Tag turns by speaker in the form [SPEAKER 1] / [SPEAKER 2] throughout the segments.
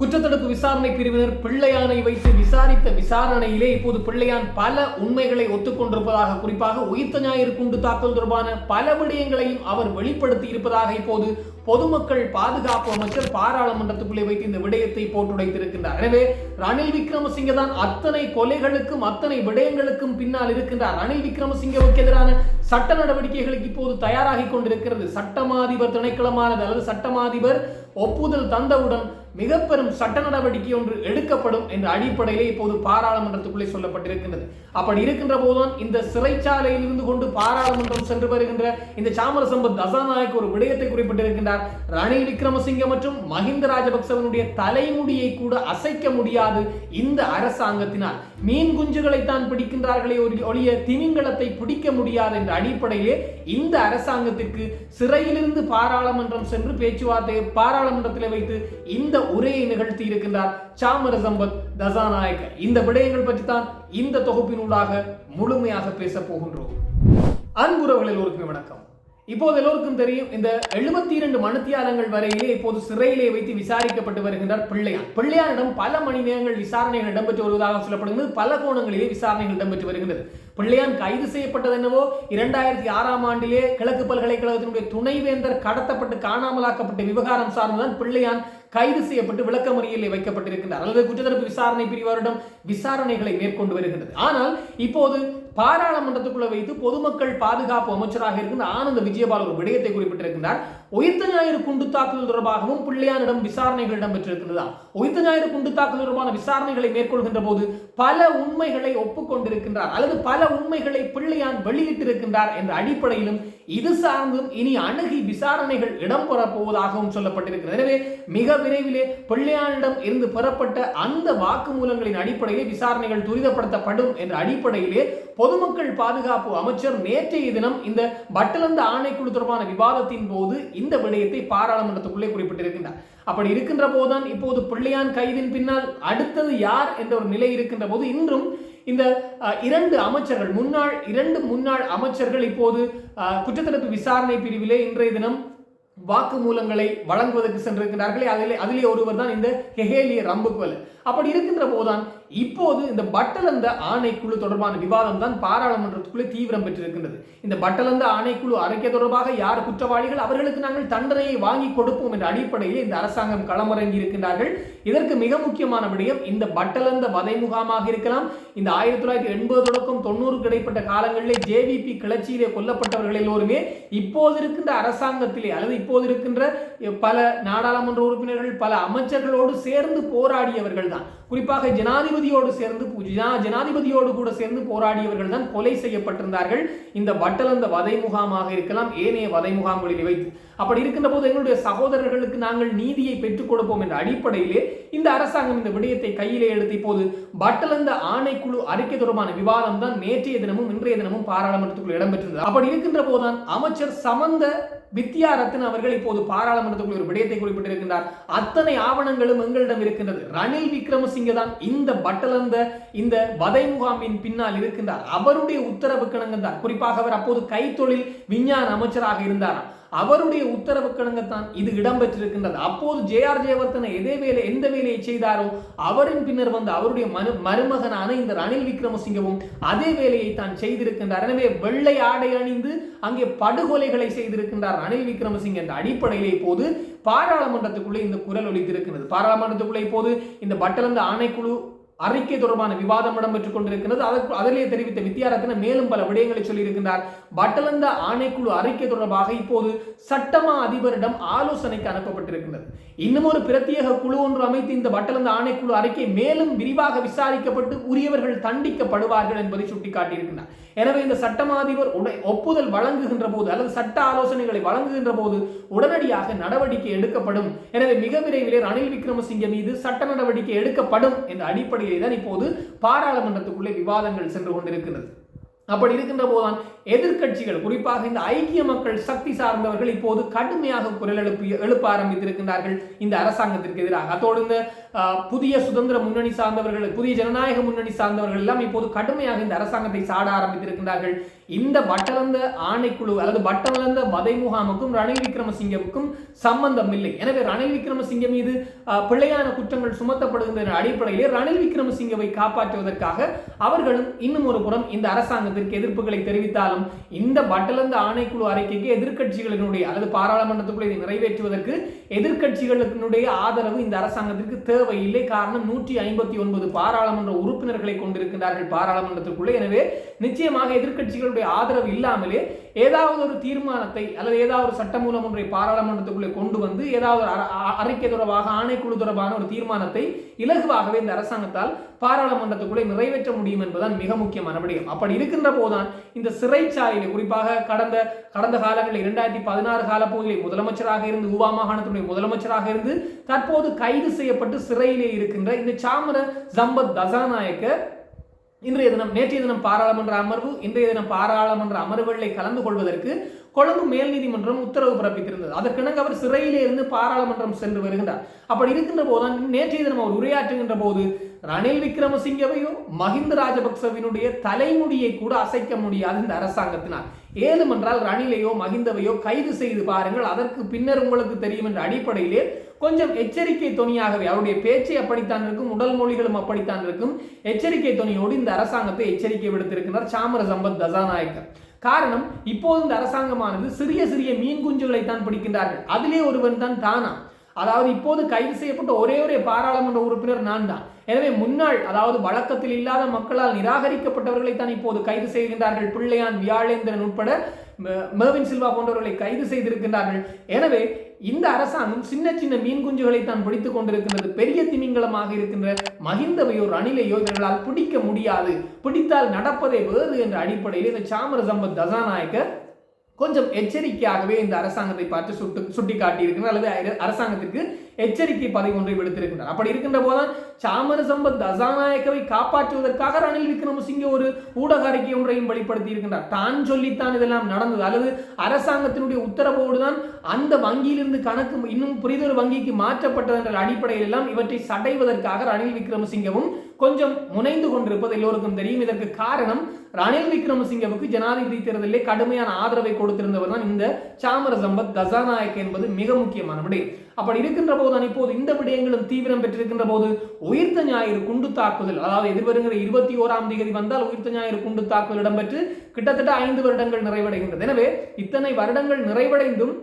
[SPEAKER 1] குற்றத்தடுப்பு விசாரணை பிரிவினர் பிள்ளையானை வைத்து விசாரித்த விசாரணையிலே இப்போது பிள்ளையான் பல உண்மைகளை ஒத்துக்கொண்டிருப்பதாக குறிப்பாக உயிர்த்த ஞாயிறு குண்டு தாக்கல் தொடர்பான பல விடயங்களையும் அவர் வெளிப்படுத்தி இருப்பதாக இப்போது பொதுமக்கள் பாதுகாப்பு அமைச்சர் பாராளுமன்றத்துக்குள்ளே வைத்து இந்த விடயத்தை போட்டுடைத்திருக்கின்றார். எனவே ரணில் விக்ரமசிங்க தான் அத்தனை கொலைகளுக்கும் அத்தனை விடயங்களுக்கும் பின்னால் இருக்கின்றார். ரணில் விக்ரமசிங்கவுக்கு எதிரான சட்ட நடவடிக்கைகளுக்கு இப்போது தயாராகி கொண்டிருக்கிறது. சட்டமாதிபர் திணைக்களமானது அல்லது சட்டமாதிபர் ஒப்புதல் தந்தவுடன் மிக பெரும் சட்ட நடவடிக்கை ஒன்று எடுக்கப்படும் என்ற அடிப்படையிலே இப்போது பாராளுமன்றத்துக்குள்ளே சொல்லப்பட்டிருக்கின்றது. அப்படி இருக்கின்ற போதுதான் இந்த சிறைச்சாலையில் இருந்து கொண்டு பாராளுமன்றம் சென்று வருகின்ற இந்த சாமர சம்பத் தசாநாயக் ஒரு விடயத்தை குறிப்பிட்டிருக்கின்றார். ரணில் விக்ரமசிங்க மற்றும் மஹிந்த ராஜபக்சவனுடைய தலைமுடியை கூட அசைக்க முடியாது இந்த அரசாங்கத்தினால். மீன் குஞ்சுகளை தான் பிடிக்கின்றார்களே ஒரு ஒழிய திமிங்கலத்தை பிடிக்க முடியாது என்ற அடிப்படையிலே இந்த அரசாங்கத்திற்கு சிறையிலிருந்து பாராளுமன்றம் சென்று பேச்சுவார்த்தை பாராளுமன்றத்தில் வைத்து இந்த உரையை நிகழ்த்தி இருக்கின்றார் சாமர சம்பத் தசாநாயக்க. இந்த விடயங்கள் பற்றி தான் இந்த தொகுப்பினூடாக முழுமையாக பேச போகின்றோம். அன்புறவர்கள் எல்லோருக்குமே வணக்கம். இப்போது எல்லோருக்கும் தெரியும் இந்த எழுபத்தி இரண்டு மனத்தியாலங்கள் வரையிலே இப்போது சிறையிலே வைத்து விசாரிக்கப்பட்டு வருகின்றார் பிள்ளையார் பிள்ளையானிடம் பல மணி நேரங்கள் விசாரணைகள் இடம்பெற்று வருவதாக சொல்லப்படுகிறது. பல கோணங்களிலே விசாரணைகள் இடம்பெற்று வருகின்றது. பிள்ளையான் கைது செய்யப்பட்டது என்னவோ இரண்டாயிரத்தி ஆறாம் ஆண்டிலே கிழக்கு பல்கலைக்கழகத்தினுடைய துணைவேந்தர் கடத்தப்பட்டு காணாமலாக்கப்பட்ட விவகாரம் சார்ந்துதான் பிள்ளையான் கைது செய்யப்பட்டு விளக்கமறியலில் வைக்கப்பட்டிருக்கின்றார். அல்லது குற்றத்தடுப்பு விசாரணை பிரிவாரிடம் விசாரணைகளை மேற்கொண்டு வருகின்றது. ஆனால் இப்போது பாராளுமன்றத்துக்குள்ள வைத்து பொதுமக்கள் பாதுகாப்பு அமைச்சராக இருக்கின்ற ஆனந்த விஜயபால் ஒரு விடயத்தை குறிப்பிட்டிருக்கின்றார். உயிர்த்த ஞாயிறு குண்டு தாக்குதல் தொடர்பாகவும் பிள்ளையானிடம் விசாரணைகள் இடம்பெற்றிருக்கின்றதா? ஒய்த்த ஞாயிறு குண்டு தாக்குதல் தொடர்பான விசாரணைகளை மேற்கொள்கின்ற போது பல உண்மைகளை ஒப்புக்கொண்டிருக்கின்றார். அல்லது பல உண்மைகளை பிள்ளையான் வெளியிட்டிருக்கின்றார் என்ற அடிப்படையிலும் இது சார்ந்தும் இனி அணுகி விசாரணைகள் இடம்பெறப் போவதாகவும் சொல்லப்பட்டிருக்கிறது. எனவே மிக விரைவிலே பிள்ளையானிடம் இருந்து பெறப்பட்ட அந்த வாக்குமூலங்களின் அடிப்படையிலே விசாரணைகள் துரிதப்படுத்தப்படும் என்ற அடிப்படையிலே பொதுமக்கள் பாதுகாப்பு அமைச்சர் நேற்றைய தினம் இந்த பட்டலந்த ஆணைக்குழு தொடர்பான விவாதத்தின் போது இந்த விடயத்தை பாராளுமன்றத்துக்குள்ளே குறிப்பிட்டிருக்கின்றார். அப்படி இருக்கின்ற போதுதான் இப்போது பிள்ளையான் கைதின் பின்னால் அடுத்தது யார் என்ற ஒரு நிலை இருக்கின்ற போது இன்றும் இந்த இரண்டு அமைச்சர்கள் முன்னாள் இரண்டு முன்னாள் அமைச்சர்கள் இப்போது குற்றத்தடுப்பு விசாரணை பிரிவிலே இன்றைய தினம் வாக்குமூலங்களை வழங்குவதற்கு சென்றிருக்கிறார்களே. அதிலே அதிலே ஒருவர் தான் இந்த ஹெஹேலிய ரம்புக்குவல். அப்படி இருக்கின்ற போதுதான் இப்போது இந்த பட்டலந்த ஆணைக்குழு தொடர்பான விவாதம் தான் பாராளுமன்றத்துக்குள்ளே தீவிரம் பெற்றிருக்கின்றது. இந்த பட்டலந்த ஆணைக்குழு அறிக்கை தொடர்பாக யார் குற்றவாளிகள்? அவர்களுக்கு நாங்கள் தண்டனையை வாங்கி கொடுப்போம் என்ற அடிப்படையில் இந்த அரசாங்கம் களமிறங்கி இருக்கின்றார்கள். இதற்கு மிக முக்கியமான விடயம் இந்த பட்டலந்த வதை முகாமாக இருக்கலாம். இந்த ஆயிரத்தி தொள்ளாயிரத்தி எண்பது தொடக்கம் தொண்ணூறுக்கு இடைப்பட்ட காலங்களிலே ஜேவிபி கிளர்ச்சியிலே கொல்லப்பட்டவர்கள் எல்லோருமே இப்போது இருக்கின்ற அரசாங்கத்திலே அல்லது இப்போது இருக்கின்ற பல நாடாளுமன்ற உறுப்பினர்கள் பல அமைச்சர்களோடு சேர்ந்து போராடியவர்கள் தான். குறிப்பாக ஜனாதிபதி ஜனாதிபதியோடு சேர்ந்து ஜனாதிபதியோடு கூட சேர்ந்து போராடியவர்கள் தான் கொலை செய்யப்பட்டிருந்தார்கள். இந்த வட்டலந்த வதை முகாமாக இருக்கலாம். ஏனைய வதை முகாம்களில் வைத்து அப்படி இருக்கின்ற போது எங்களுடைய சகோதரர்களுக்கு நாங்கள் நீதியை பெற்றுக் கொடுப்போம் என்ற அடிப்படையிலே இந்த அரசாங்கம் இந்த விடயத்தை கையிலே எடுத்து இப்போது பட்டலந்த ஆணைக்குழு அறிக்கை தொடர்பான விவாதம் தான் நேற்றைய தினமும் இன்றைய தினமும் பாராளுமன்றத்துக்குள் இடம்பெற்றிருந்தது. அப்படி இருக்கின்ற போதுதான் அமைச்சர் சமந்த வித்யாரத்ன அவர்கள் இப்போது பாராளுமன்றத்துக்குள் ஒரு விடயத்தை குறிப்பிட்டிருக்கின்றார். அத்தனை ஆவணங்களும் எங்களிடம் இருக்கின்றது. ரணில் விக்ரமசிங்க தான் இந்த பட்டலந்த இந்த வதை முகாமின் பின்னால் இருக்கின்றார். அவருடைய உத்தரவு கிணங்கத்தான் குறிப்பாக அவர் அப்போது கைத்தொழில் விஞ்ஞான அமைச்சராக இருந்தாராம். அவருடைய உத்தரவு கிணங்கத்தான் இது இடம்பெற்றிருக்கின்றது. அப்போது ஜே ஆர் ஜெயவர்தன எதே வேலை எந்த வேலையை செய்தாரோ அவரின் பின்னர் வந்து அவருடைய மனு மருமகனான இந்த ரணில் விக்ரமசிங்கவும் அதே வேலையை தான் செய்திருக்கின்றார். எனவே வெள்ளை ஆடை அணிந்து அங்கே படுகொலைகளை செய்திருக்கின்றார் ரணில் விக்ரமசிங்க என்ற அடிப்படையிலே போது பாராளுமன்றத்துக்குள்ளே இந்த குரல் ஒலித்திருக்கிறது பாராளுமன்றத்துக்குள்ளே போது இந்த பட்டலந்த ஆணைக்குழு அறிக்கை தொடர்பான விவாதம் இடம்பெற்றுக் கொண்டிருக்கிறது. அதற்கு அதிலே தெரிவித்த வித்தியாரத்தின மேலும் பல விடயங்களை சொல்லியிருக்கின்றார். பட்டலந்த ஆணைக்குழு அறிக்கை தொடர்பாக இப்போது சட்டமா அதிபரிடம் ஆலோசனைக்கு அனுப்பப்பட்டிருக்கிறது இன்னும் ஒரு பிரத்யேக குழு ஒன்று அமைத்து இந்த பட்டலந்த ஆணைக்குழு அறிக்கை மேலும் விரிவாக விசாரிக்கப்பட்டு உரியவர்கள் தண்டிக்கப்படுவார்கள் என்பதை சுட்டிக்காட்டியிருக்கிறார். எனவே இந்த சட்டமாதிபர் உடை ஒப்புதல் வழங்குகின்ற போது அல்லது சட்ட ஆலோசனைகளை வழங்குகின்ற போது உடனடியாக நடவடிக்கை எடுக்கப்படும். எனவே மிக விரைவிலே ரணில் விக்ரமசிங்கே மீது சட்ட நடவடிக்கை எடுக்கப்படும் என்ற அடிப்படையில் தான் இப்போது பாராளுமன்றத்துக்குள்ளே விவாதங்கள் சென்று கொண்டிருக்கிறது. அப்படி இருக்கின்ற போதுதான் எதிர்க்கட்சிகள் குறிப்பாக இந்த ஐக்கிய மக்கள் சக்தி சார்ந்தவர்கள் இப்போது கடுமையாக குரல் எழுப்பி எழுப்ப ஆரம்பித்திருக்கின்றார்கள் இந்த அரசாங்கத்திற்கு எதிராக. அதோடு இந்த புதிய சுதந்திர முன்னணி சார்ந்தவர்கள் புதிய ஜனநாயக முன்னணி சார்ந்தவர்கள் எல்லாம் இப்போது கடுமையாக இந்த அரசாங்கத்தை சாட ஆரம்பித்திருக்கின்றார்கள். இந்த பட்டலந்த ஆணைக்குழு அல்லது பட்டலந்த வதை முகாமுக்கும் ரணில் விக்ரமசிங்கவுக்கும் சம்பந்தம் இல்லை. எனவே ரணில் விக்ரமசிங்க மீது பிழையான குற்றங்கள் சுமத்தப்படுகின்ற அடிப்படையிலே ரணில் விக்ரமசிங்கவை காப்பாற்றுவதற்காக அவர்களும் இன்னும் ஒரு புறம் இந்த அரசாங்கத்திற்கு எதிர்ப்புகளை தெரிவித்தாலும் இந்த பட்டலந்த ஆணைக்குழு அறிக்கைக்கு எதிர்க்கட்சிகளினுடைய அல்லது பாராளுமன்றத்துக்குள்ள இதை நிறைவேற்றுவதற்கு எதிர்கட்சிகளினுடைய ஆதரவு இந்த அரசாங்கத்திற்கு தேவையில்லை. காரணம் நூற்றி ஐம்பத்தி ஒன்பது பாராளுமன்ற உறுப்பினர்களை கொண்டிருக்கின்றார்கள் பாராளுமன்றத்திற்குள்ளே. எனவே நிச்சயமாக எதிர்க்கட்சிகளுடைய ஆதரவு இல்லாமலே ஏதாவது ஒரு தீர்மானத்தை அல்லது ஏதாவது ஒரு சட்டமூலம் ஒன்றை பாராளுமன்றத்துக்குள்ளே கொண்டு வந்து ஏதாவது ஒரு அறிக்கை தொடர்பாக ஆணைக்குழு தொடர்பான ஒரு தீர்மானத்தை இலகுவாகவே இந்த அரசாங்கத்தால் பாராளுமன்றத்துக்குள்ளே நிறைவேற்ற முடியும் என்பதுதான் மிக முக்கியமான விடயம். அப்படி இருக்கின்ற போதுதான் இந்த சிறைச்சாலையில் குறிப்பாக கடந்த கடந்த காலங்களில் இரண்டாயிரத்தி பதினாறு காலப்பகுதியில் முதலமைச்சராக இருந்து ஊவா மாகாணத்தினுடைய முதலமைச்சராக இருந்து தற்போது கைது செய்யப்பட்டு சிறையிலே இருக்கின்ற இந்த சாமர சம்பத் தசாநாயக்க இன்றைய தினம் நேற்றைய தினம் பாராளுமன்ற அமர்வு இன்றைய தினம் பாராளுமன்ற அமர்வுகளில் கலந்து கொள்வதற்கு கொழும்பு மேல் நீதிமன்றம் உத்தரவு பிறப்பித்திருந்தது. அதற்கிணங்க அவர் சிறையிலே இருந்து பாராளுமன்றம் சென்று வருகின்றார் அப்படி இருக்கின்ற போதுதான் நேற்றைய தினம் அவர் உரையாற்றுகின்ற போது ரணில் விக்ரமசிங்கவையோ மஹிந்த ராஜபக்சவினுடைய தலைமுடியை கூட அசைக்க முடியாது இந்த அரசாங்கத்தினால். ஏதுமென்றால் ரணிலையோ மஹிந்தவையோ கைது செய்து பாருங்கள் அதற்கு பின்னர் உங்களுக்கு தெரியும் என்ற அடிப்படையிலே கொஞ்சம் எச்சரிக்கை தொனியாகவே அவருடைய பேச்சை அப்படித்தான் இருக்கும் உடல் மொழிகளும் அப்படித்தான் இருக்கும். எச்சரிக்கை துணியோடு இந்த அரசாங்கத்தை எச்சரிக்கை விடுத்திருக்கிறார் சாமர சம்பத் தசாநாயக்கர். காரணம் இப்போது இந்த அரசாங்கமானது சிறிய சிறிய மீன் குஞ்சுகளை தான் பிடிக்கின்றார்கள். அதிலே ஒருவன் தான் தானா? அதாவது இப்போது கைது செய்யப்பட்ட ஒரே ஒரே பாராளுமன்ற உறுப்பினர் நான் தான். எனவே முன்னாள் அதாவது வழக்கத்தில் இல்லாத மக்களால் நிராகரிக்கப்பட்டவர்களை தான் இப்போது கைது செய்கின்றார்கள். பிள்ளையான் வியாழேந்திரன் உட்பட மேவின் சில்வா போன்றவர்களை கைது செய்திருக்கின்றார்கள். எனவே இந்த அரசாங்கம் சின்ன சின்ன மீன் குஞ்சுகளை தான் பிடித்துக் கொண்டிருக்கின்றது. பெரிய திமிங்கலமாக இருக்கின்ற மஹிந்தவையோ ரணிலையோ இவர்களால் பிடிக்க முடியாது. பிடித்தால் நடப்பதே வேறு என்ற அடிப்படையில் இந்த சாமர சம்பத் தசாநாயக்கர் கொஞ்சம் எச்சரிக்கையாகவே இந்த அரசாங்கத்தை பார்த்து சுட்டு சுட்டி காட்டியிருக்கிறார் அல்லது அரசாங்கத்திற்கு எச்சரிக்கை பதவி ஒன்றை விடுத்திருக்கின்றார் அப்படி இருக்கின்ற போதுதான் சாமர சம்பத் தசாநாயக்கவை காப்பாற்றுவதற்காக ரணில் விக்ரமசிங்கே ஒரு ஊடக அறிக்கை ஒன்றையும் வெளிப்படுத்தி இருக்கின்றார் தான் சொல்லித்தான் இதெல்லாம் நடந்தது. அல்லது அரசாங்கத்தினுடைய உத்தரவோடு தான் அந்த வங்கியிலிருந்து கணக்கு இன்னும் புரிதொரு வங்கிக்கு மாற்றப்பட்டது என்ற அடிப்படையில் எல்லாம் இவற்றை சடைவதற்காக ரணில் விக்ரமசிங்கவும் கொஞ்சம் முனைந்து கொண்டிருப்பது எல்லோருக்கும் தெரியும். இதற்கு காரணம் ரணில் விக்ரமசிங்கவுக்கு ஜனாதிபதி தேர்தலிலே கடுமையான ஆதரவை கொடுத்திருந்தவர் தான் இந்த சாமர சம்பத் தசாநாயக் என்பது மிக முக்கியமான விடயம் அப்படி இருக்கின்ற போதுதான் இப்போது இந்த விடயங்களும் தீவிரம் பெற்றிருக்கின்ற போது உயிர்த்த ஞாயிறு குண்டு தாக்குதல் அதாவது எதிர்வருகிற இருபத்தி ஓராம் தேதி வந்தால் உயிர்த்த ஞாயிறு குண்டு தாக்குதல் இடம்பெற்று கிட்டத்தட்ட ஐந்து வருடங்கள் நிறைவடைகின்றது. எனவே இத்தனை வருடங்கள் நிறைவடைந்தும்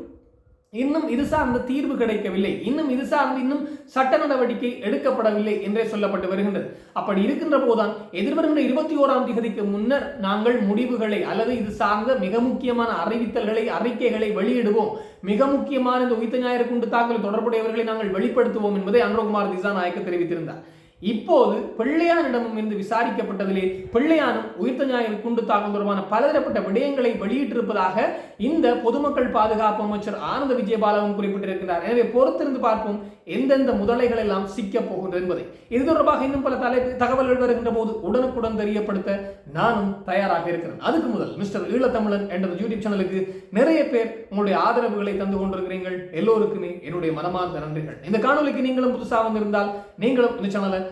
[SPEAKER 1] இன்னும் இது சார்ந்த தீர்வு கிடைக்கவில்லை. இன்னும் இது சார்ந்து இன்னும் சட்ட நடவடிக்கை எடுக்கப்படவில்லை என்றே சொல்லப்பட்டு வருகின்றது. அப்படி இருக்கின்ற போதுதான் எதிர்வருகின்ற இருபத்தி ஓராம் தேதிக்கு முன்னர் நாங்கள் முடிவுகளை அல்லது இது சார்ந்த மிக முக்கியமான அறிவித்தல்களை அறிக்கைகளை வெளியிடுவோம். மிக முக்கியமான இந்த உயிர்த்த ஞாயிறு குண்டு தாக்கல் தொடர்புடையவர்களை நாங்கள் வெளிப்படுத்துவோம் என்பதை அனுரகுமார் திசாநாயக்க தெரிவித்திருந்தார். இப்போது பிள்ளையானிடமும் இருந்து விசாரிக்கப்பட்டதிலே பிள்ளையானும் உயிர்த்த ஞாயிறு குண்டு தாக்கல் தொடர்பான பலதரப்பட்ட விடயங்களை வெளியிட்டிருப்பதாக இந்த பொதுமக்கள் பாதுகாப்பு அமைச்சர் ஆனந்த விஜயபாலவும் குறிப்பிட்டிருக்கிறார். எனவே பொறுத்திருந்து பார்ப்போம் எந்தெந்த முதலைகள் எல்லாம் சிக்கப் போகின்றது என்பதை. இது தொடர்பாக இன்னும் பல தலை தகவல்கள் வருகின்ற போது உடனுக்குடன் தெரியப்படுத்த நானும் தயாராக இருக்கிறேன். அதுக்கு முதல் மிஸ்டர் ஈழத்தமிழன் என்ற யூடியூப் சேனலுக்கு நிறைய பேர் உங்களுடைய ஆதரவுகளை தந்து கொண்டிருக்கிறீர்கள். எல்லோருக்குமே என்னுடைய மனமார்ந்த நன்றிகள். இந்த காணொலிக்கு நீங்களும் புதுசாக வந்திருந்தால் நீங்களும் இந்த சேனலை